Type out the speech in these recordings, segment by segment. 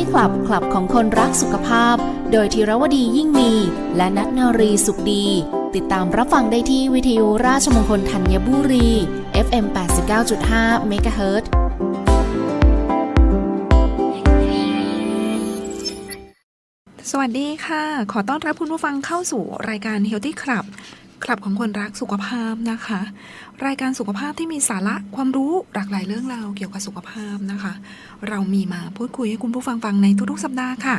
Healthy Club คลับของคนรักสุขภาพ โดยธีรวดียิ่งมี และนัทนารีสุขดี ติดตามรับฟังได้ที่วิทยุราชมงคลธัญบุรี FM 89.5 MHz สวัสดีค่ะ ขอต้อนรับคุณผู้ฟังเข้าสู่รายการ Healthy Club คลับของคนรักสุขภาพนะคะ รายการสุขภาพที่มีสาระความรู้หลากหลายเรื่องราวเกี่ยวกับสุขภาพนะคะ เรามีมาพูดคุยให้คุณผู้ฟังฟังในทุกๆ สัปดาห์ค่ะ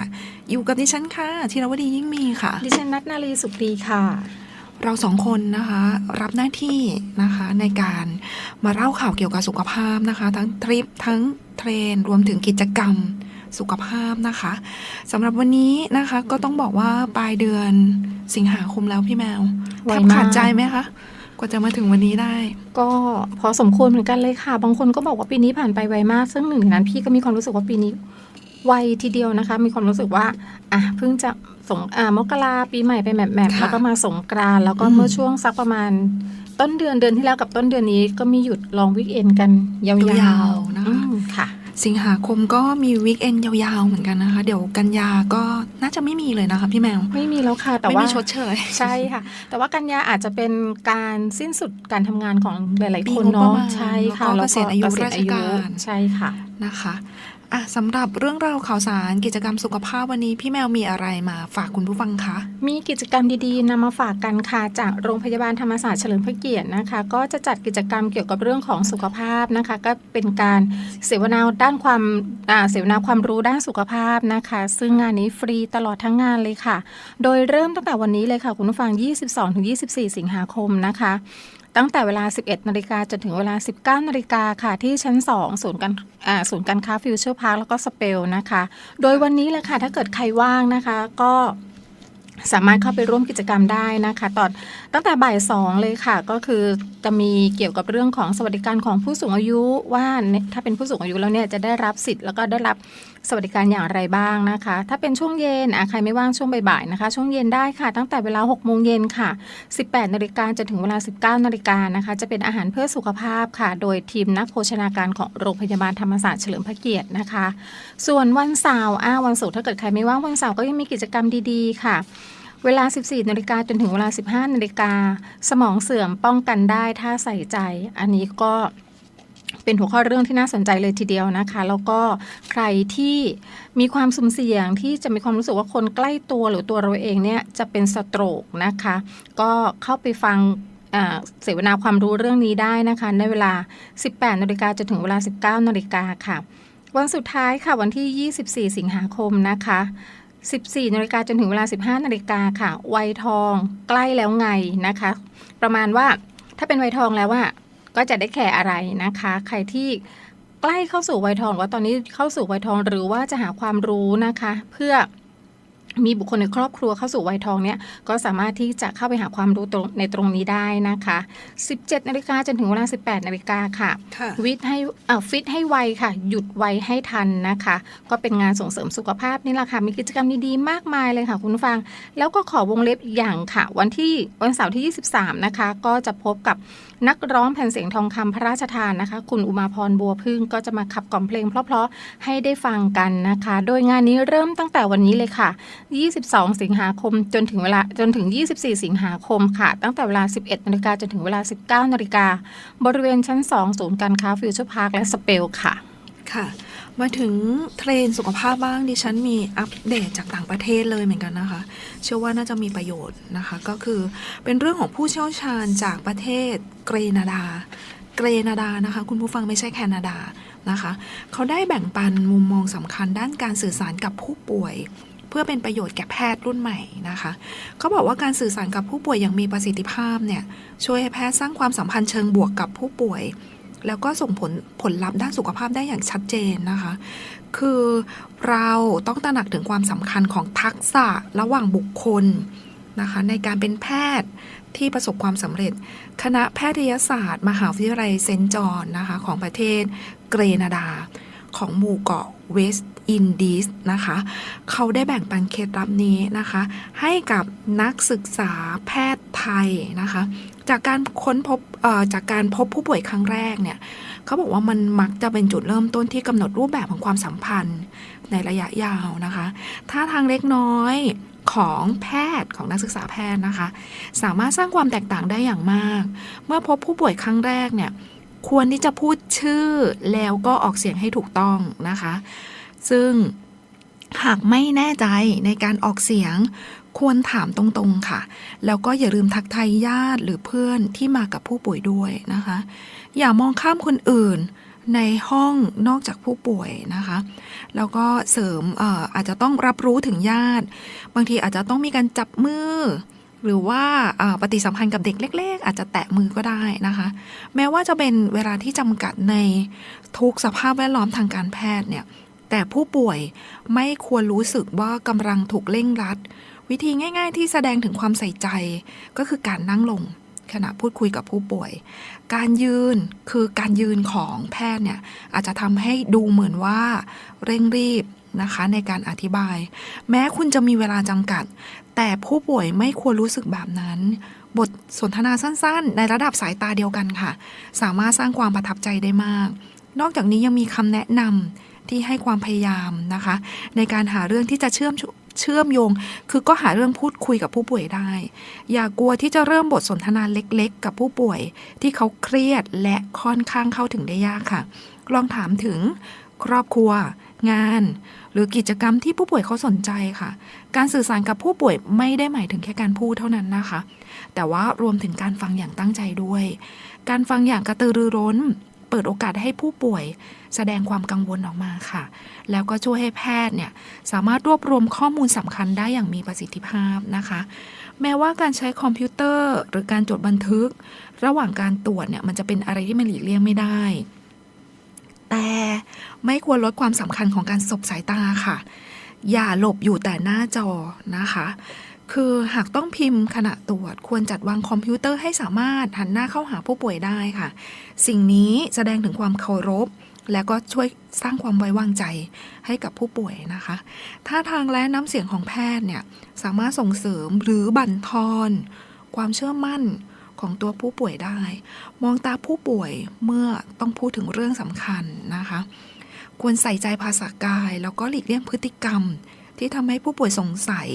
อยู่กับดิฉันค่ะธีรวดียิ่งมีค่ะ ดิฉันนัทนารีสุขดีค่ะ เราสองคนนะคะรับหน้าที่นะคะในการมาเล่าข่าวเกี่ยวกับสุขภาพนะคะ ทั้งทริปทั้งเทรนรวมถึงกิจกรรม สุขภาพนะคะสำหรับวันนี้นะคะ ก็ต้องบอกว่าปลายเดือนสิงหาคมแล้วพี่แมวไวแทบมากขาดใจไหมคะกว่าจะมาถึงวันนี้ได้ ก็พอสมควรเหมือนกันเลยค่ะ บางคนก็บอกว่าปีนี้ผ่านไปไวมาก ซึ่งหนึ่งในนั้นพี่ก็มีความรู้สึกว่าปีนี้ไวทีเดียวนะคะ มีความรู้สึกว่าอะเพิ่งจะสงอ่ามกราปีใหม่ไปแมบๆค่ะแล้วก็มาสงกรานต์แล้วก็อืมเมื่อช่วงสักประมาณ ต้นเดือนเดือนที่แล้วกับต้นเดือนนี้ก็มีหยุดลองวิกเอนกันยาวๆยาวๆนะคะอืมค่ะ สิงหาคมก็มีวีคเอนยาวๆเหมือนกันนะคะ เดี๋ยวกันยาก็น่าจะไม่มีเลยนะคะพี่แมว ไม่มีแล้วค่ะ แต่ไม่ว่ามีชดเชย ใช่ค่ะ แต่ว่ากันยาอาจจะเป็นการสิ้นสุดการทำงานของหลายปีๆคนงบประเนาะมาณใช่ค่ะแล้วก็เกษียณอายุเกษีราชการใช่ค่ะนะคะ อะสำหรับเรื่องราวข่าวสารกิจกรรมสุขภาพวันนี้พี่แมวมีอะไรมาฝากคุณผู้ฟังคะ มีกิจกรรมดีๆนำมาฝากกันค่ะจากโรงพยาบาลธรรมศาสตร์เฉลิมพระเกียรตินะคะ ก็จะจัดกิจกรรมเกี่ยวกับเรื่องของสุขภาพนะคะ ก็เป็นการเสวนาด้านความเสวนาความรู้ด้านสุขภาพนะคะ ซึ่งงานนี้ฟรีตลอดทั้งงานเลยค่ะ โดยเริ่มตั้งแต่วันนี้เลยค่ะคุณผู้ฟัง 22-24 สิงหาคมนะคะ ตั้งแต่เวลา 11 นาฬิกาจนถึงเวลา 19 นาฬิกาค่ะ ที่ชั้น 2 ศูนย์การศูนย์การค้าฟิวเจอร์พาร์คแล้วก็สเปลนะคะ โดยวันนี้เลยค่ะ ถ้าเกิดใครว่างนะคะ ก็สามารถเข้าไปร่วมกิจกรรมได้นะคะตอนตั้งแต่บ่ายสองเลยค่ะ ก็คือจะมีเกี่ยวกับเรื่องของสวัสดิการของผู้สูงอายุว่านถ้าเป็นผู้สูงอายุแล้วเนี่ยจะได้รับสิทธิ์แล้วก็ได้รับ สวัสดิการอย่างไรบ้างนะคะ ถ้าเป็นช่วงเย็นอะใครไม่ว่างช่วงบ่ายๆนะคะ ช่วงเย็นได้ค่ะ ตั้งแต่เวลา6โมงเย็นค่ะ 18นาฬิกาจนถึงเวลา 19นาฬิกานะคะ จะเป็นอาหารเพื่อสุขภาพค่ะ โดยทีมนักโภชนาการของโรงพยาบาลธรรมศาสตร์เฉลิมพระเกียรตินะคะ ส่วนวันเสาร์อ้าวันศุกร์ถ้าเกิดใครไม่ว่างวันเสาร์ก็ยังมีกิจกรรมดีๆ ค่ะเวลา 14 นาฬิกาจนถึงเวลา 15 นาฬิกา สมองเสื่อมป้องกันได้ถ้าใส่ใจ อันนี้ก็ เป็นหัวข้อเรื่องที่น่าสนใจเลยทีเดียวนะคะ แล้วก็ใครที่มีความสุ่มเสี่ยงที่จะมีความรู้สึกว่าคนใกล้ตัวหรือตัวเราเองเนี่ยจะเป็นสโตรกนะคะ ก็เข้าไปฟังเสวนาความรู้เรื่องนี้ได้นะคะ ในเวลา 18นาฬิกาจนถึงเวลา 19นาฬิกาค่ะ วันสุดท้ายค่ะวันที่ 24 สิงหาคมนะคะ 14นาฬิกาจนถึงเวลา 15นาฬิกาค่ะ วัยทองใกล้แล้วไงนะคะ ประมาณว่าถ้าเป็นวัยทองแล้วว่า ก็จะได้แคร์อะไรนะคะ ใครที่ใกล้เข้าสู่วัยทองหรือว่าตอนนี้เข้าสู่วัยทองหรือว่าจะหาความรู้นะคะ เพื่อมีบุคคลในครอบครัวเข้าสู่วัยทองเนี่ยก็สามารถที่จะเข้าไปหาความรู้ตรงในตรงนี้ได้นะคะ 17นาฬิกาจนถึงเวลา 18นาฬิกาค่ะค่ะวิทย์ให้อ่าฟิตให้ไวค่ะ หยุดไวให้ทันนะคะ ก็เป็นงานส่งเสริมสุขภาพนี่แหละค่ะ มีกิจกรรมดีๆมากมายเลยค่ะ คุณผู้ฟัง แล้วก็ขอวงเล็บอีกอย่างค่ะ วันที่วันเสาร์ที่ 23 นะคะ ก็จะพบกับ นักร้องแผ่นเสียงทองคำพระราชทานนะคะ คุณอุมาพรบัวพึ่งก็จะมาขับกล่อมเพลงเพราะๆให้ได้ฟังกันนะคะ โดยงานนี้เริ่มตั้งแต่วันนี้เลยค่ะ 22 สิงหาคมจนถึงเวลาจนถึง 24 สิงหาคมค่ะ ตั้งแต่เวลา 11นาฬิกาจนถึงเวลา 19นาฬิกาบริเวณชั้น 2 ศูนย์การค้าฟิวเจอร์พาร์คและสเปลค่ะค่ะ มาถึงเทรนสุขภาพบ้างดิฉันมีอัปเดตจากต่างประเทศเลยเหมือนกันนะคะ เชื่อว่าน่าจะมีประโยชน์นะคะ ก็คือเป็นเรื่องของผู้เชี่ยวชาญจากประเทศเกรนาดา เกรนาดานะคะ คุณผู้ฟังไม่ใช่แคนาดานะคะ เขาได้แบ่งปันมุมมองสำคัญด้านการสื่อสารกับผู้ป่วยเพื่อเป็นประโยชน์แก่แพทย์รุ่นใหม่นะคะ เขาบอกว่าการสื่อสารกับผู้ป่วยอย่างมีประสิทธิภาพเนี่ยช่วยให้แพทย์สร้างความสัมพันธ์เชิงบวกกับผู้ป่วย แล้วก็ส่งผลผลลัพธ์ด้านสุขภาพได้อย่างชัดเจนนะคะ คือเราต้องตระหนักถึงความสำคัญของทักษะระหว่างบุคคลนะคะในการเป็นแพทย์ที่ประสบความสำเร็จ คณะแพทยศาสตร์ มหาวิทยาลัยเซนจอนนะคะของประเทศเกรนาดา ของหมู่เกาะ เวสต์อินดีสนะคะ เขาได้แบ่งปันเคล็ดลับนี้นะคะ ให้กับนักศึกษาแพทย์ไทยนะคะ จากการค้นพบจากการพบผู้ป่วยครั้งแรกเนี่ยเขาบอกว่ามันมักจะเป็นจุดเริ่มต้นที่กำหนดรูปแบบของความสัมพันธ์ในระยะยาวนะคะท่าทางเล็กน้อยของแพทย์ของนักศึกษาแพทย์นะคะ สามารถสร้างความแตกต่างได้อย่างมาก เมื่อพบผู้ป่วยครั้งแรกเนี่ย ควรที่จะพูดชื่อแล้วก็ออกเสียงให้ถูกต้องนะคะ ซึ่งหากไม่แน่ใจในการออกเสียง ควรถามตรงๆค่ะ แล้วก็อย่าลืมทักทายญาติหรือเพื่อนที่มากับผู้ป่วยด้วยนะคะ อย่ามองข้ามคนอื่นในห้องนอกจากผู้ป่วยนะคะ แล้วก็เสริมอออาจจะต้องรับรู้ถึงญาติ บางทีอาจจะต้องมีการจับมือ หรือว่าปฏิสัมพันธ์กับเด็กเล็ก ๆ อาจจะแตะมือก็ได้นะคะ แม้ว่าจะเป็นเวลาที่จำกัดในทุกสภาพแวดล้อมทางการแพทย์เนี่ยแต่ผู้ป่วยไม่ควรรู้สึกว่ากำลังถูกเร่งรัด วิธีง่าย ๆ ที่แสดงถึงความใส่ใจก็คือการนั่งลงขณะพูดคุยกับผู้ป่วย การยืนคือการยืนของแพทย์เนี่ยอาจจะทำให้ดูเหมือนว่าเร่งรีบ นะคะในการอธิบาย แม้คุณจะมีเวลาจำกัด แต่ผู้ป่วยไม่ควรรู้สึกแบบนั้น บทสนทนาสั้นๆ ในระดับสายตาเดียวกันค่ะ สามารถสร้างความประทับใจได้มาก นอกจากนี้ยังมีคำแนะนำที่ให้ความพยายามนะคะ ในการหาเรื่องที่จะเชื่อมเชื่อมโยง คือก็หาเรื่องพูดคุยกับผู้ป่วยได้ อย่ากลัวที่จะเริ่มบทสนทนาเล็กๆ กับผู้ป่วยที่เขาเครียดและค่อนข้างเข้าถึงได้ยากค่ะ ลองถามถึงครอบครัว งาน หรือกิจกรรมที่ผู้ป่วยเขาสนใจค่ะ การสื่อสารกับผู้ป่วยไม่ได้หมายถึงแค่การพูดเท่านั้นนะคะ แต่ว่ารวมถึงการฟังอย่างตั้งใจด้วย การฟังอย่างกระตือรือร้น เปิดโอกาสให้ผู้ป่วย แสดงความกังวลออกมาค่ะ แล้วก็ช่วยให้แพทย์เนี่ยสามารถรวบรวมข้อมูลสำคัญได้อย่างมีประสิทธิภาพนะคะแม้ว่าการใช้คอมพิวเตอร์ หรือการจดบันทึก ระหว่างการตรวจเนี่ยมันจะเป็นอะไรที่มันหลีกเลี่ยงไม่ได้ แต่ไม่ควรลดความสำคัญของการสบสายตาค่ะ อย่าหลบอยู่แต่หน้าจอนะคะ คือหากต้องพิมพ์ขณะตรวจ ควรจัดวางคอมพิวเตอร์ให้สามารถหันหน้าเข้าหาผู้ป่วยได้ค่ะ สิ่งนี้แสดงถึงความเคารพและก็ช่วยสร้างความไว้วางใจให้กับผู้ป่วยนะคะ ท่าทางและน้ำเสียงของแพทย์เนี่ยสามารถส่งเสริมหรือบั่นทอน ความเชื่อมั่น ของตัวผู้ป่วยได้ มองตาผู้ป่วยเมื่อต้องพูดถึงเรื่องสำคัญนะคะ ควรใส่ใจภาษากาย แล้วก็หลีกเลี่ยงพฤติกรรม ที่ทำให้ผู้ป่วยสงสัย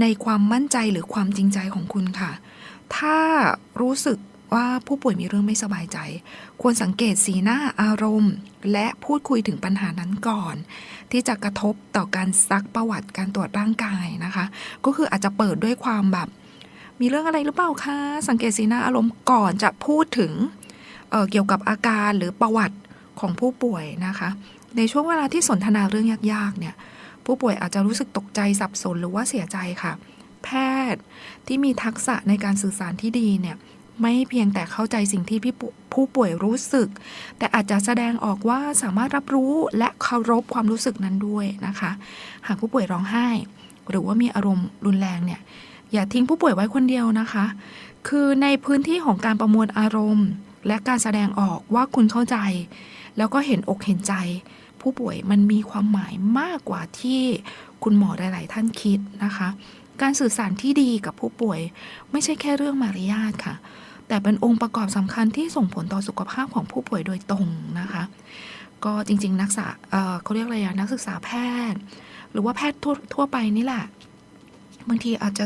ในความมั่นใจหรือความจริงใจของคุณค่ะ ถ้ารู้สึกว่าผู้ป่วยมีเรื่องไม่สบายใจ ควรสังเกตสีหน้าอารมณ์ และพูดคุยถึงปัญหานั้นก่อน ที่จะกระทบต่อการซักประวัติการตรวจร่างกายนะคะ ก็คืออาจจะเปิดด้วยความแบบ มีเรื่องอะไรหรือเปล่าคะสังเกตสีหน้าอารมณ์ก่อนจะพูดถึงเเกี่ยวกับอาการหรือประวัติของผู้ป่วยนะคะ ในช่วงเวลาที่สนทนาเรื่องยากๆเนี่ยผู้ป่วยอาจจะรู้สึกตกใจสับสนหรือว่าเสียใจค่ะ แพทย์ที่มีทักษะในการสื่อสารที่ดีเนี่ยไม่เพียงแต่เข้าใจสิ่งที่ผผู้ป่วยรู้สึก แต่อาจจะแสดงออกว่าสามารถรับรู้และเคารพความรู้สึกนั้นด้วยนะคะ หากผู้ป่วยร้องไห้ หรือว่ามีอารมณ์รุนแรงเนี่ย อย่าทิ้งผู้ป่วยไว้คนเดียวนะคะ คือในพื้นที่ของการประมวลอารมณ์ และการแสดงออกว่าคุณเข้าใจ แล้วก็เห็นอกเห็นใจ ผู้ป่วยมันมีความหมายมากกว่าที่คุณหมอหลาย ๆ ท่านคิดนะคะ การสื่อสารที่ดีกับผู้ป่วย ไม่ใช่แค่เรื่องมารยาทค่ะ แต่เป็นองค์ประกอบสำคัญที่ส่งผลต่อสุขภาพของผู้ป่วยโดยตรงนะคะ ก็จริง ๆ นักศึกษาเขาเรียกอะไรอะนักศึกษาแพทย์ หรือว่าแพทย์ทั่วไปนี่แหละบางทีอาจจะ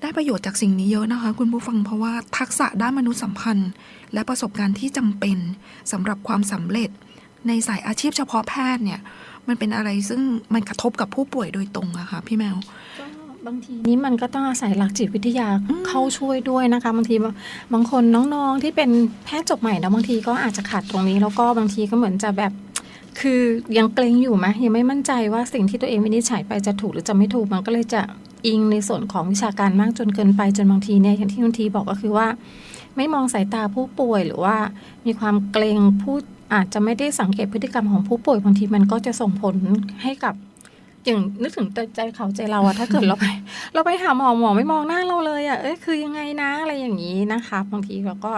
ได้ประโยชน์จากสิ่งนี้เยอะนะคะ คุณผู้ฟังเพราะว่าทักษะด้านมนุษยสัมพันธ์ และประสบการณ์ที่จำเป็นสำหรับความสำเร็จ ในสายอาชีพเฉพาะแพทย์เนี่ย มันเป็นอะไรซึ่งมันกระทบกับผู้ป่วยโดยตรงอะค่ะพี่แมวก็บางทีนี้มันก็ต้องอาศัยหลักจิตวิทยาอืมเข้าช่วยด้วยนะคะ บางทีบางบางคนน้องๆที่เป็นแพทย์จบใหม่นะบางทีก็อาจจะขาดตรงนี้แล้วก็บางทีก็เหมือนจะแบบคือยังเกรงอยู่ไหมยังไม่มั่นใจว่าสิ่งที่ตัวเองวินิจฉัยไปจะถูกหรือจะไม่ถูกมันก็เลยจะ อิงในส่วนของวิชาการมากจนเกินไปจนบางทีเนี่ยอย่างที่คุณทีบอกก็คือว่า ไม่มองสายตาผู้ป่วยหรือว่ามีความเกรงผู้อาจจะไม่ได้สังเกตพฤติกรรมของผู้ป่วยบางทีมันก็จะส่งผลให้กับอย่างนึกถึงใจเขาใจเราอะถ้าเกิดเราไป เราไปหาหมอหมอไม่มองหน้าเราเลยอะเอ้ยคือยังไงนะอะไรอย่างนี้นะคะบางทีเราก็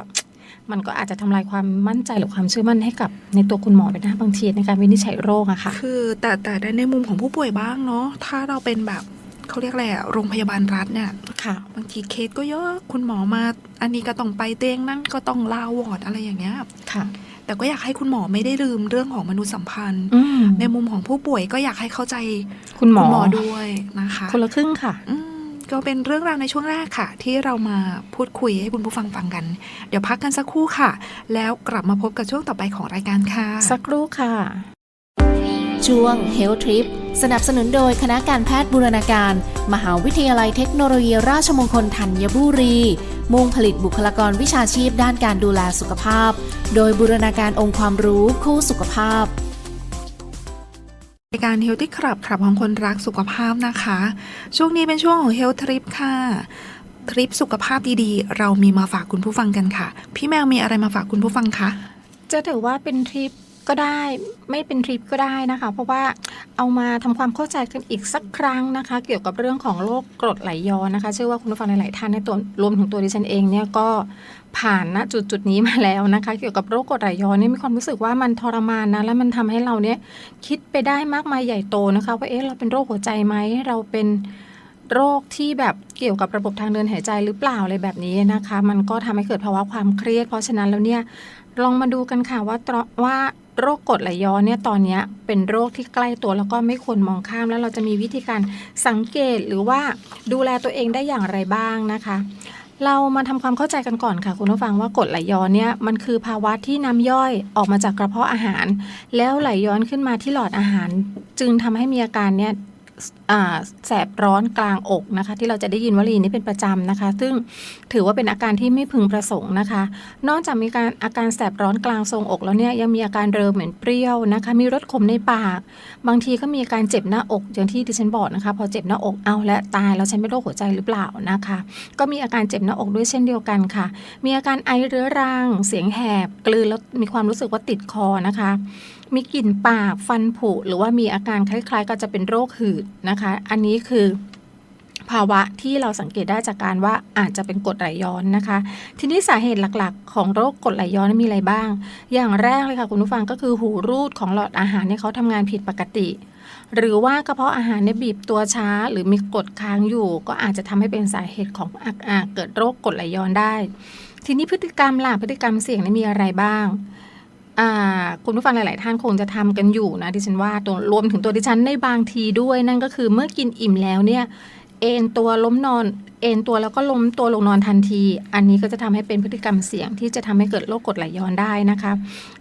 มันก็อาจจะทำลายความมั่นใจหรือความเชื่อมั่นให้กับในตัวคุณหมอไปนะบางทีในการวินิจฉัยโรคอะค่ะ คือแต่แต่ในมุมของผู้ป่วยบ้างเนาะถ้าเราเป็นแบบ เขาเรียกอะไรอะโรงพยาบาลรัฐเนี่ยค่ะ บางทีเคสก็เยอะคุณหมอมา อันนี้ก็ต้องไปเตียงนั่นก็ต้องลาวอร์ดอะไรอย่างเงี้ยค่ะ แต่ก็อยากให้คุณหมอไม่ได้ลืมเรื่องของมนุษยสัมพันธ์ อืมในมุมของผู้ป่วยก็อยากให้เข้าใจคุณหมอคุณหมอด้วยนะคะคนละครึ่งค่ะ อืมก็เป็นเรื่องราวในช่วงแรกค่ะ ที่เรามาพูดคุยให้คุณผู้ฟังฟังกัน เดี๋ยวพักกันสักครู่ค่ะ แล้วกลับมาพบกับช่วงต่อไปของรายการค่ะ สักครู่ค่ะ ช่วง Health Trip สนับสนุนโดยคณะการแพทย์บูรณาการ มหาวิทยาลัยเทคโนโลยีราชมงคลธัญบุรี มุ่งผลิตบุคลากรวิชาชีพด้านการดูแลสุขภาพ โดยบูรณาการองค์ความรู้คู่สุขภาพรายการ Healthy Club ครับของคนรักสุขภาพนะคะ ช่วงนี้เป็นช่วงของ Health Trip ค่ะทริปสุขภาพดีๆ เรามีมาฝากคุณผู้ฟังกันค่ะ พี่แมวมีอะไรมาฝากคุณผู้ฟังคะจะถือว่าเป็นทริป ก็ได้ไม่เป็นทริปก็ได้นะคะ เพราะว่าเอามาทำความเข้าใจกันอีกสักครั้งนะคะ เกี่ยวกับเรื่องของโรคกรดไหลย้อนนะคะ เชื่อว่าคุณผู้ฟังหลาย ๆ ท่านในตัวรวมถึงตัวดิฉันเองเนี่ยก็ผ่านณจุดจุดนี้มาแล้วนะคะ เกี่ยวกับโรคกรดไหลย้อนเนี่ยมีความรู้สึกว่ามันทรมานนะแล้วมันทำให้เราเนี่ยคิดไปได้มากมายใหญ่โตนะคะ ว่าเอ๊ะเราเป็นโรคหัวใจไหมเราเป็นโรคที่แบบเกี่ยวกับระบบทางเดินหายใจหรือเปล่าอะไรแบบนี้นะคะ มันก็ทำให้เกิดภาวะความเครียด เพราะฉะนั้นแล้วเนี่ยลองมาดูกันค่ะว่าว่า โรคกรดไหลย้อนเนี่ยตอนนี้เป็นโรคที่ใกล้ตัวแล้วก็ไม่ควรมองข้าม แล้วเราจะมีวิธีการสังเกตหรือว่าดูแลตัวเองได้อย่างไรบ้างนะคะ เรามาทำความเข้าใจกันก่อนค่ะ คุณผู้ฟังว่ากรดไหลย้อนเนี่ยมันคือภาวะที่น้ำย่อยออกมาจากกระเพาะอาหาร แล้วไหลย้อนขึ้นมาที่หลอดอาหาร จึงทำให้มีอาการเนี่ย แสบร้อนกลางอกนะคะ ที่เราจะได้ยินวลีนี้เป็นประจำนะคะ ซึ่งถือว่าเป็นอาการที่ไม่พึงประสงค์นะคะ นอกจากมีการอาการแสบร้อนกลางทรงอกแล้วเนี่ยยังมีอาการเริมเหม็นเปรี้ยวนะคะ มีรสขมในปาก บางทีก็มีการเจ็บหน้าอกอย่างที่ดิฉันบอกนะคะ พอเจ็บหน้าอกเอาและตายแล้วฉันเป็นโรคหัวใจหรือเปล่านะคะ ก็มีอาการเจ็บหน้าอกด้วยเช่นเดียวกันค่ะ มีอาการไอเรื้อรัง เสียงแหบ กลืนแล้วมีความรู้สึกว่าติดคอนะคะ มีกลิ่นปากฟันผุหรือว่ามีอาการคล้ายๆกับจะเป็นโรคหืดนะคะ อันนี้คือภาวะที่เราสังเกตได้จากการว่าอาจจะเป็นกรดไหลย้อนนะคะ ทีนี้สาเหตุหลักๆ ของโรคกรดไหลย้อนมีอะไรบ้าง อย่างแรกเลยค่ะคุณผู้ฟังก็คือหูรูดของหลอดอาหารเนี่ยเขาทำงานผิดปกติ หรือว่ากระเพาะอาหารเนี่ยบีบตัวช้า หรือมีกรดค้างอยู่ ก็อาจจะทำให้เป็นสาเหตุของอาอ่าเกิดโรคกรดไหลย้อนได้ ทีนี้พฤติกรรมล่ะพฤติกรรมเสี่ยงนี่มีอะไรบ้าง คุณผู้ฟังหลาย ๆ ท่านคงจะทำกันอยู่นะดิฉันว่าตัวรวมถึงตัวดิฉันในบางทีด้วย นั่นก็คือเมื่อกินอิ่มแล้วเนี่ยเอนตัวล้มนอน เอนตัวแล้วก็ล้มตัวลงนอนทันที อันนี้ก็จะทำให้เป็นพฤติกรรมเสี่ยงที่จะทำให้เกิดโรคกรดไหลย้อนได้นะคะ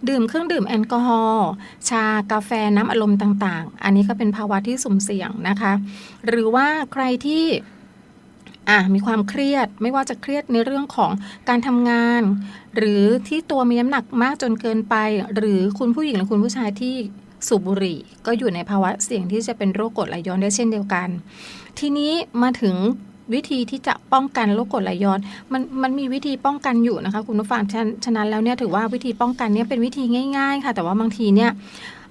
ดื่มเครื่องดื่มแอลกอฮอล์ชากาแฟน้ำอารมณ์ต่าง ๆ อันนี้ก็เป็นภาวะที่สุ่มเสี่ยงนะคะ หรือว่าใครที่ อะมีความเครียดไม่ว่าจะเครียดในเรื่องของการทำงาน หรือที่ตัวมีน้ำหนักมากจนเกินไป หรือคุณผู้หญิงหรือคุณผู้ชายที่สูบบุหรี่ ก็อยู่ในภาวะเสี่ยงที่จะเป็นโรคกรดไหลย้อนได้เช่นเดียวกัน ทีนี้มาถึง วิธีที่จะป้องกันโรคกรดไหลย้อน มันมันมีวิธีป้องกันอยู่นะคะคุณผู้ฟังฉะนั้นฉะนั้นแล้วเนี่ยถือว่าวิธีป้องกันเนี่ยเป็นวิธีง่าย ๆ ค่ะ แต่ว่าบางทีเนี่ย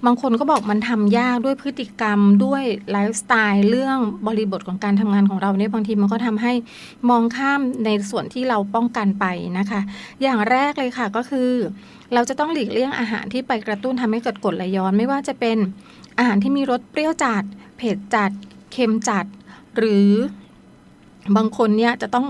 บางคนก็บอกมันทำยากด้วยพฤติกรรมด้วยไลฟ์สไตล์เรื่องบริบทของการทำงานของเราเนี่ยบางทีมันก็ทำให้มองข้ามในส่วนที่เราป้องกันไปนะคะ อย่างแรกเลยค่ะก็คือ เราจะต้องหลีกเลี่ยงอาหารที่ไปกระตุ้นทำให้เกิดกรดไหลย้อน ไม่ว่าจะเป็นอาหารที่มีรสเปรี้ยวจัด เผ็ดจัด เค็มจัด หรือ บางคนเนี่ยจะต้อง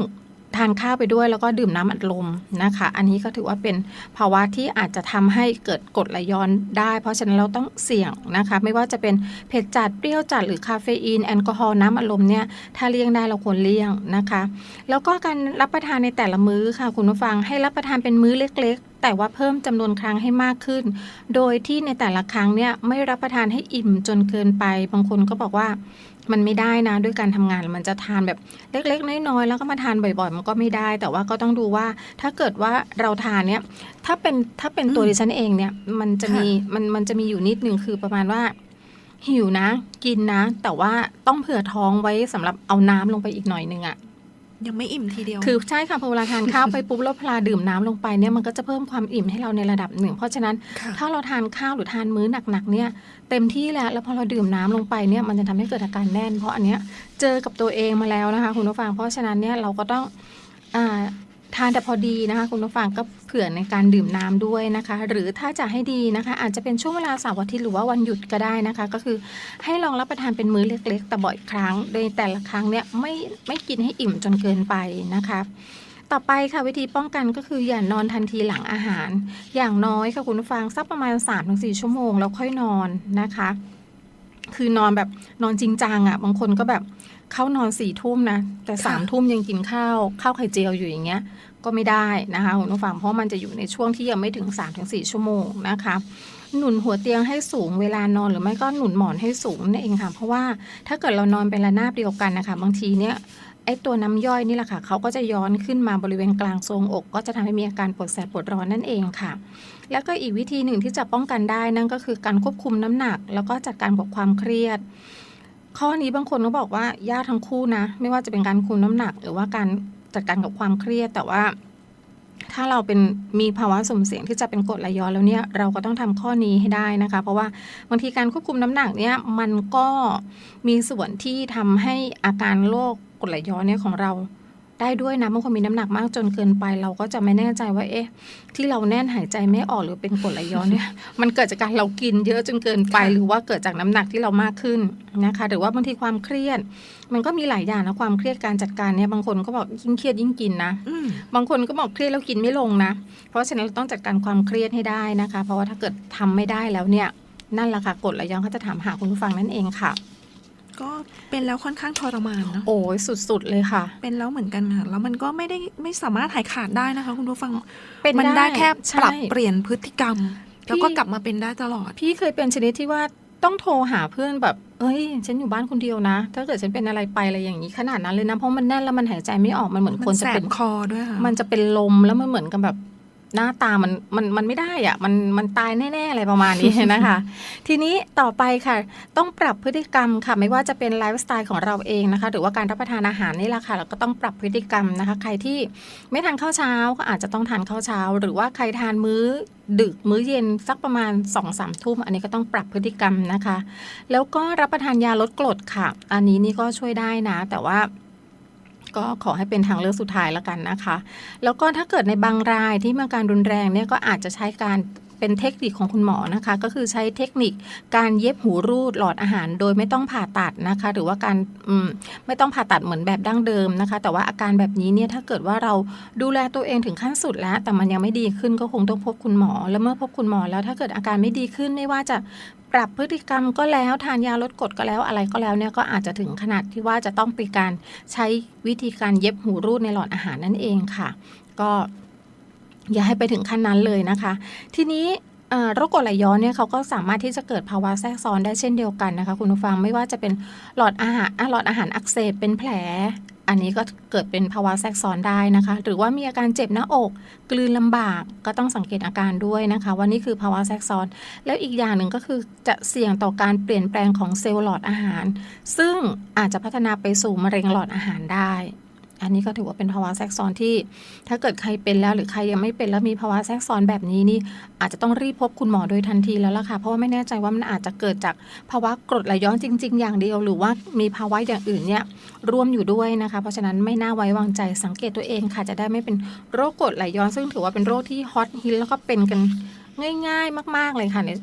ทานข้าวไปด้วยแล้วก็ดื่มน้ำอัดลมนะคะ อันนี้ก็ถือว่าเป็นภาวะที่อาจจะทำให้เกิดกรดไหลย้อนได้ เพราะฉะนั้นเราต้องเสี่ยงนะคะ ไม่ว่าจะเป็นเผ็ดจัดเปรี้ยวจัดหรือคาเฟอีนแอลกอฮอล์น้ำอัดลมเนี่ยถ้าเลี่ยงได้เราควรเลี่ยงนะคะ แล้วก็การรับประทานในแต่ละมื้อค่ะคุณผู้ฟังให้รับประทานเป็นมื้อเล็กๆแต่ว่าเพิ่มจำนวนครั้งให้มากขึ้น โดยที่ในแต่ละครั้งเนี่ยไม่รับประทานให้อิ่มจนเกินไป บางคนก็บอกว่า มันไม่ได้นะด้วยการทำงานมันจะทานแบบเล็ก ๆ น้อยๆแล้วก็มาทานบ่อยๆ มันก็ไม่ได้ แต่ว่าก็ต้องดูว่าถ้าเกิดว่าเราทานเนี่ยถ้าเป็นถ้าเป็นตัวอืมดิฉันเองเนี่ยมันจะมีค่ะมันมันจะมีอยู่นิดนึงคือประมาณว่าหิวนะ กินนะ แต่ว่าต้องเผื่อท้องไว้สำหรับเอาน้ำลงไปอีกหน่อยนึงอะ ยังไม่อิ่มทีเดียว คือใช่ค่ะพอเวลาทานข้าวไปปุ๊บแล้วพลาดื่มน้ำลงไปเนี่ยมันก็จะเพิ่มความอิ่มให้เราในระดับหนึ่ง เพราะฉะนั้นค่ะถ้าเราทานข้าวหรือทานมื้อหนักๆเนี่ยเต็มที่แล้วแล้วพอเราดื่มน้ำลงไปเนี่ยมันจะทำให้เกิดอาการแน่น เพราะอันเนี้ยเจอกับตัวเองมาแล้วนะคะคุณผู้ฟังเพราะฉะนั้นเนี่ยเราก็ต้องอ่า ทานแต่พอดีนะคะคุณผู้ฟังก็เผื่อในการดื่มน้ำด้วยนะคะ หรือถ้าจะให้ดีนะคะ อาจจะเป็นช่วงเวลาเสาร์อาทิตย์หรือว่าวันหยุดก็ได้นะคะ ก็คือให้ลองรับประทานเป็นมื้อเล็ก ๆ แต่บ่อยครั้ง โดยแต่ละครั้งเนี่ยไม่ไม่กินให้อิ่มจนเกินไปนะคะต่อไปค่ะวิธีป้องกันก็คืออย่านอนทันทีหลังอาหาร อย่างน้อยค่ะคุณผู้ฟังสักประมาณ 3-4 ชั่วโมงแล้วค่อยนอนนะคะ คือนอนแบบนอนจริงจังอะ่ะ บางคนก็แบบเข้านอนสี่ทุ่มนะ แต่สามค่ะทุ่มยังกินข้าวข้าวไข่เจียวอยู่อย่างเงี้ย ก็ไม่ได้นะคะคุณผู้ฟังเพราะมันจะอยู่ในช่วงที่ยังไม่ถึง 3-4 ชั่วโมงนะคะหนุนหัวเตียงให้สูงเวลานอนหรือไม่ก็หนุนหมอนให้สูงนั่นเองค่ะเพราะว่าถ้าเกิดเรานอนเป็นระนาบเดียวกันนะคะบางทีเนี่ยไอ้ตัวน้ำย่อยนี่แหละค่ะเขาก็จะย้อนขึ้นมาบริเวณกลางทรวงอก ก็จะทำให้มีอาการปวดแสบปวดร้อนนั่นเองค่ะ แล้วก็อีกวิธีหนึ่งที่จะป้องกันได้นั่นก็คือการควบคุมน้ำหนัก แล้วก็จัดการกับความเครียด ข้อนี้บางคนก็บอกว่ายากทั้งคู่นะ ไม่ว่าจะเป็นการคุมน้ำหนัก หรือว่าการ จัดการกับความเครียดแต่ว่า ถ้าเราเป็นมีภาวะสุ่มเสี่ยงที่จะเป็นกรดไหลย้อนแล้วเนี่ยเราก็ต้องทำข้อนี้ให้ได้นะคะ เพราะว่าบางทีการควบคุมน้ำหนักเนี่ยมันก็มีส่วนที่ทำให้อาการโรคกรดไหลย้อนเนี่ยของเรา ได้ด้วยนะบางคนมีน้ำหนักมากจนเกินไป เราก็จะไม่แน่ใจว่าเอ๊ะ ที่เราแน่นหายใจไม่ออกหรือเป็นกรดไหลย้อนเนี่ยมันเกิดจากการเรากินเยอะจนเกินไปค่ะหรือว่าเกิดจากน้ำหนักที่เรามากขึ้นนะคะ หรือว่าบางทีความเครียด มันก็มีหลายอย่างนะความเครียดการจัดการเนี่ยบางคนก็บอกยิ่งเครียดยิ่งกินนะอืมบางคนก็บอกเครียดแล้วกินไม่ลงนะ เพราะฉะนั้นเราต้องจัดการความเครียดให้ได้นะคะ เพราะว่าถ้าเกิดทำไม่ได้แล้วเนี่ยนั่นแหละค่ะกรดไหลย้อนเขาจะถามหาคุณผู้ฟังนั่นเองค่ะ ก็เป็นแล้วค่อนข้างทรมานเนาะโอ้ยสุดๆเลยค่ะ เป็นแล้วเหมือนกันค่ะแล้วมันก็ไม่ได้ไม่สามารถหายขาดได้นะคะ คุณผู้ฟังเป็นมันได้แค่ใช่ปรับเปลี่ยนพฤติกรรม แล้วก็พี่กลับมาเป็นได้ตลอด พี่เคยเป็นชนิดที่ว่าต้องโทรหาเพื่อนแบบ เอ้ย ฉันอยู่บ้านคนเดียวนะ ถ้าเกิดฉันเป็นอะไรไปอะไรอย่างนี้ขนาดนั้นเลยนะ เพราะมันแน่นแล้วมันหายใจไม่ออก มันเหมือนมัคนนจะแสเป็นบคอด้วยค่ะ มันจะเป็นลมแล้วมันเหมือนกับแบบ หน้าตามันมันมันไม่ได้อะมันมันตายแน่ๆอะไรประมาณนี้นะคะ ทีนี้ต่อไปค่ะ ต้องปรับพฤติกรรมค่ะ ไม่ว่าจะเป็นไลฟ์สไตล์ของเราเองนะคะ หรือว่าการรับประทานอาหารนี่แหละค่ะเราก็ต้องปรับพฤติกรรมนะคะ ใครที่ไม่ทานข้าวเช้าก็อาจจะต้องทานข้าวเช้า หรือว่าใครทานมื้อดึกมื้อเย็นสักประมาณ2อสามทุ่ม อันนี้ก็ต้องปรับพฤติกรรมนะคะ แล้วก็รับประทานยาลดกรดค่ะ อันนี้นี่ก็ช่วยได้นะ แต่ว่า ก็ขอให้เป็นทางเลือกสุดท้ายแล้วกันนะคะ แล้วก็ถ้าเกิดในบางรายที่มีอาการรุนแรงเนี่ยก็อาจจะใช้การ เป็นเทคนิคของคุณหมอนะคะ ก็คือใช้เทคนิคการเย็บหูรูดหลอดอาหาร โดยไม่ต้องผ่าตัดนะคะ หรือว่าการมไม่ต้องผ่าตัดเหมือนแบบดั้งเดิมนะคะ แต่ว่าอาการแบบนี้เนี่ยถ้าเกิดว่าเราดูแลตัวเองถึงขั้นสุดแล้ว แต่มันยังไม่ดีขึ้นก็คงต้องพบคุณหมอ แล้วเมื่อพบคุณหมอแล้วถ้าเกิดอาการไม่ดีขึ้นไม่ว่าจะปรับพฤติกรรมก็แล้วทานยาลดกรดก็แล้วอะไรก็แล้วเนี่ยก็อาจจะถึงขนาดที่ว่าจะต้องเป็นการใช้วิธีการเย็บหูรูดในหลอดอาหารนั่นเองค่ะ ก็ อย่าให้ไปถึงขั้นนั้นเลยนะคะ ทีนี้โรคกรดไหลย้อนเนี่ยเขาก็สามารถที่จะเกิดภาวะแทรกซ้อนได้เช่นเดียวกันนะคะ คุณผู้ฟังไม่ว่าจะเป็นหลอดอาหารหลอดอาหารอักเสบเป็นแผล อันนี้ก็เกิดเป็นภาวะแทรกซ้อนได้นะคะ หรือว่ามีอาการเจ็บหน้าอก กลืนลำบากก็ต้องสังเกตอาการด้วยนะคะว่านี่คือภาวะแทรกซ้อน แล้วอีกอย่างหนึ่งก็คือจะเสี่ยงต่อการเปลี่ยนแปลงของเซลล์หลอดอาหาร ซึ่งอาจจะพัฒนาไปสู่มะเร็งหลอดอาหารได้ อันนี้ก็ถือว่าเป็นภาวะแทรกซ้อนที่ ถ้าเกิดใครเป็นแล้วหรือใครยังไม่เป็นแล้วมีภาวะแทรกซ้อนแบบนี้นี่อาจจะต้องรีบพบคุณหมอโดยทันทีแล้วล่ะค่ะเพราะว่าไม่แน่ใจว่ามันอาจจะเกิดจากภาวะกรดไหลย้อนจริง ๆ อย่างเดียว หรือว่ามีภาวะอย่างอื่นเนี่ยร่วมอยู่ด้วยนะคะ เพราะฉะนั้นไม่น่าไว้วางใจสังเกตตัวเองค่ะ จะได้ไม่เป็นโรคกรดไหลย้อน ซึ่งถือว่าเป็นโรคที่ฮอตฮิตแล้วก็เป็นกันง่าย ๆ มาก ๆเลยค่ะเนี่ย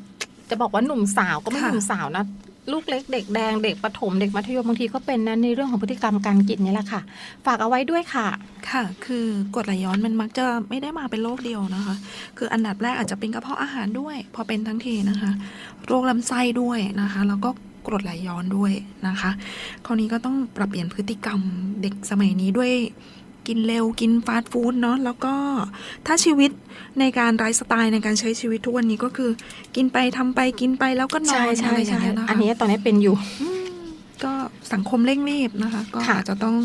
จะบอกว่าหนุ่มสาวก็ไม่หนุ่มสาวนะ ลูกเล็กเด็กแดงเด็กประถมเด็กมัธยมบางทีก็เป็นนะในเรื่องของพฤติกรรมการกินนี่แหละค่ะ ฝากเอาไว้ด้วยค่ะ ค่ะ คือกรดไหลย้อนมันมักจะไม่ได้มาเป็นโรคเดียวนะคะ คืออันดับแรกอาจจะเป็นกระเพาะอาหารด้วย พอเป็นทั้งทีนะคะ โรคลำไส้ด้วยนะคะ แล้วก็กรดไหลย้อนด้วยนะคะ คราวนี้ก็ต้องปรับเปลี่ยนพฤติกรรมเด็กสมัยนี้ด้วย กินเร็วกินฟาสต์ฟู้ดเนาะแล้วก็ถ้าชีวิตในการไลฟ์สไตล์ในการใช้ชีวิตทุกวันนี้ก็คือ กินไปทำไปกินไปแล้วก็นอใช่นใช่อะไรอย่างใช่เงี้ยนะคะอันนี้ตอนนี้เป็นอยู่อืมก็สังคมเร่งรีบนะคะ ก็ค่ะอาจจะต้อง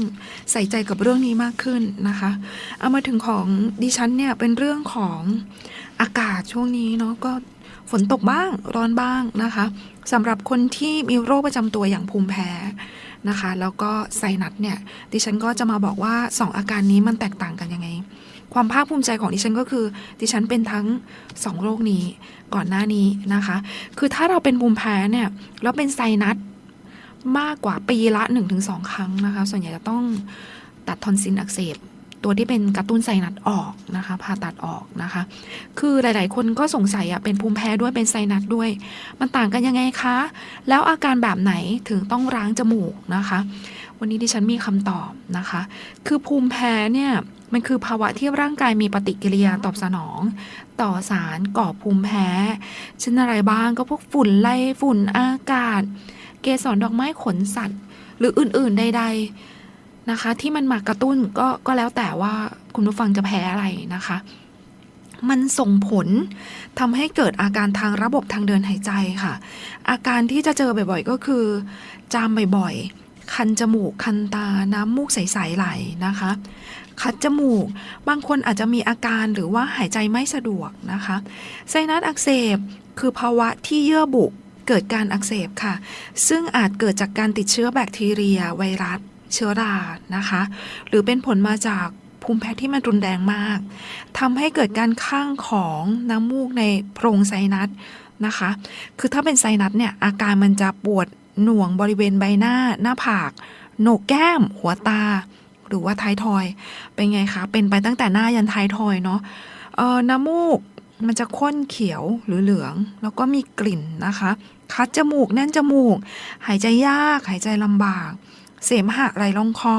ใส่ใจกับเรื่องนี้มากขึ้นนะคะ เอามาถึงของดิฉันเนี่ยเป็นเรื่องของอากาศช่วงนี้เนาะก็ฝนตกบ้างร้อนบ้างนะคะสำหรับคนที่มีโรคประจำตัวอย่างภูมิแพ้ นะคะ แล้วก็ไซนัสเนี่ย ดิฉันก็จะมาบอกว่าสองอาการนี้มันแตกต่างกันยังไง ความภาคภูมิใจของดิฉันก็คือ ดิฉันเป็นทั้งสองโรคนี้ก่อนหน้านี้นะคะ คือถ้าเราเป็นภูมิแพ้เนี่ย แล้วเป็นไซนัสมากกว่าปีละ 1-2 ครั้งนะคะ ส่วนใหญ่จะต้องตัดทอนซิลอักเสบ ตัวที่เป็นกระตุ้นไซนัสออกนะคะผ่าตัดออกนะคะ คือหลาย ๆ คนก็สงสัยอะเป็นภูมิแพ้ด้วยเป็นไซนัสด้วย มันต่างกันยังไงคะ แล้วอาการแบบไหนถึงต้องล้างจมูกนะคะ วันนี้ดิฉันมีคำตอบนะคะ คือภูมิแพ้เนี่ยมันคือภาวะที่ร่างกายมีปฏิกิริยาตอบสนอง ต่อสารก่อภูมิแพ้เช่นอะไรบ้างก็พวกฝุ่นไล่ฝุ่นอากาศ เกสรดอกไม้ขนสัตว์ หรืออื่น ๆ ใด ๆ นะคะ ที่มันมากระตุ้นก็ก็แล้วแต่ว่าคุณผู้ฟังจะแพ้อะไรนะคะ มันส่งผลทำให้เกิดอาการทางระบบทางเดินหายใจค่ะ อาการที่จะเจอบ่อยๆ ก็คือ จามบ่อยๆ คันจมูก คันตา น้ำมูกใสๆไหลนะคะ คัดจมูก บางคนอาจจะมีอาการหรือว่าหายใจไม่สะดวกนะคะไซนัสอักเสบคือภาวะที่เยื่อบุเกิดการอักเสบค่ะ ซึ่งอาจเกิดจากการติดเชื้อแบคทีเรียไวรัส เชื้อรานะคะ หรือเป็นผลมาจากภูมิแพ้ที่มันรุนแรงมากทำให้เกิดการข้างของน้ำมูกในโพรงไซนัสนะคะ คือถ้าเป็นไซนัสเนี่ยอาการมันจะปวดหน่วงบริเวณใบหน้าหน้าผากโหนกแก้ม หัวตา หรือว่าท้ายทอย เป็นไงคะ เป็นไปตั้งแต่หน้ายันท้ายทอยเนาะเออน้ำมูกมันจะข้นเขียวหรือเหลือง แล้วก็มีกลิ่นนะคะ คัดจมูกแน่นจมูก หายใจยาก หายใจลำบาก เสมหะไหลลงคอ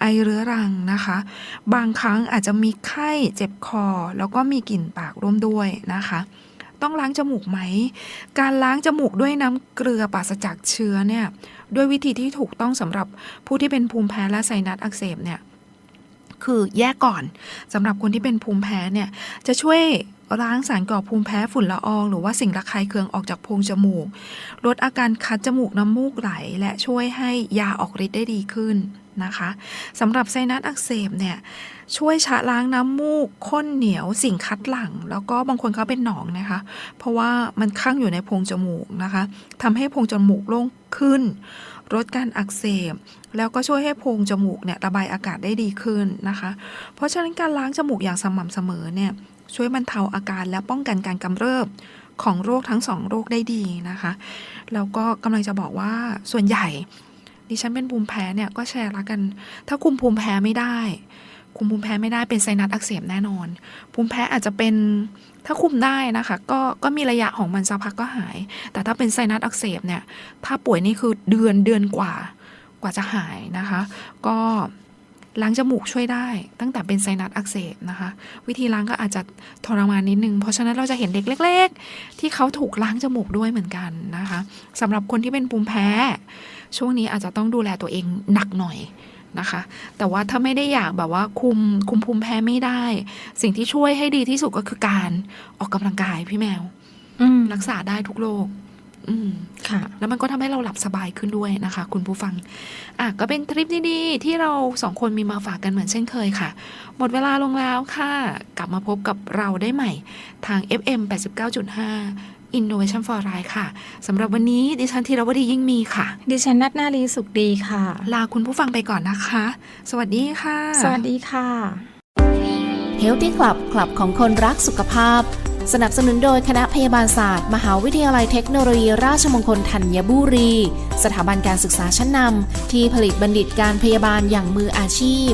ไอเรื้อรังนะคะ บางครั้งอาจจะมีไข้เจ็บคอ แล้วก็มีกลิ่นปากร่วมด้วยนะคะ ต้องล้างจมูกไหม การล้างจมูกด้วยน้ำเกลือปราศจากเชื้อเนี่ย ด้วยวิธีที่ถูกต้องสำหรับผู้ที่เป็นภูมิแพ้และไซนัสอักเสบเนี่ย คือแยกก่อนสำหรับคนที่เป็นภูมิแพ้เนี่ยจะช่วยล้างสารก่อภูมิแพ้ฝุ่นละออง หรือว่าสิ่งระคายเคืองออกจากโพรงจมูก ลดอาการคัดจมูกน้ำมูกไหล และช่วยให้ยาออกฤทธิ์ได้ดีขึ้นนะคะสำหรับไซนัสอักเสบเนี่ยช่วยชะล้างน้ำมูกข้นเหนียวสิ่งคัดหลัง แล้วก็บางคนเขาเป็นหนองนะคะ เพราะว่ามันข้างอยู่ในโพรงจมูกนะคะทำให้โพรงจมูกโล่งขึ้น ลดการอักเสบ แล้วก็ช่วยให้โพรงจมูกเนี่ยระบายอากาศได้ดีขึ้นนะคะ เพราะฉะนั้นการล้างจมูกอย่างสม่ำเสมอเนี่ยช่วยบรรเทาอาการและป้องกันการกำเริบของโรคทั้งสองโรคได้ดีนะคะ แล้วก็กำลังจะบอกว่าส่วนใหญ่ดิฉันเป็นภูมิแพ้เนี่ยก็แชร์ละกัน ถ้าคุมภูมิแพ้ไม่ได้ คุมภูมิแพ้ไม่ได้เป็นไซนัสอักเสบแน่นอน ภูมิแพ้อาจจะเป็นถ้าคุมได้นะคะ ก็ก็มีระยะของมันสักพักก็หาย แต่ถ้าเป็นไซนัสอักเสบเนี่ย ถ้าป่วยนี่คือเดือนเดือนกว่ากว่าจะหายนะคะ ก็ล้างจมูกช่วยได้ ตั้งแต่เป็นไซนัสอักเสบนะคะ วิธีล้างก็อาจจะทรมานนิดนึง เพราะฉะนั้นเราจะเห็นเด็กเล็ก ๆ ที่เขาถูกล้างจมูกด้วยเหมือนกันนะคะสำหรับคนที่เป็นภูมิแพ้ ช่วงนี้อาจจะต้องดูแลตัวเองหนักหน่อย นะคะ แต่ว่าถ้าไม่ได้อยากแบบว่าคุมคุมภูมิแพ้ไม่ได้ สิ่งที่ช่วยให้ดีที่สุดก็คือการออกกำลังกายพี่แมว อืมรักษาได้ทุกโรคอืมค่ะ แล้วมันก็ทำให้เราหลับสบายขึ้นด้วยนะคะ คุณผู้ฟัง อะก็เป็นทริปดีๆ ที่เราสองคนมีมาฝากกันเหมือนเช่นเคยค่ะ หมดเวลาลงแล้วค่ะ กลับมาพบกับเราได้ใหม่ ทาง FM 89.5 Innovation for Life ค่ะสำหรับวันนี้ดิฉันธีรวดียิ่งมีค่ะ ดิฉันนัทนารีสุขดีค่ะ ลาคุณผู้ฟังไปก่อนนะคะ สวัสดีค่ะ สวัสดีค่ะ Healthy Club คลับของคนรักสุขภาพ สนับสนุนโดยคณะพยาบาลศาสตร์ มหาวิทยาลัยเทคโนโลยี ราชมงคลธัญบุรี สถาบันการศึกษาชั้นนำที่ผลิตบัณฑิตการพยาบาลอย่างมืออาชีพ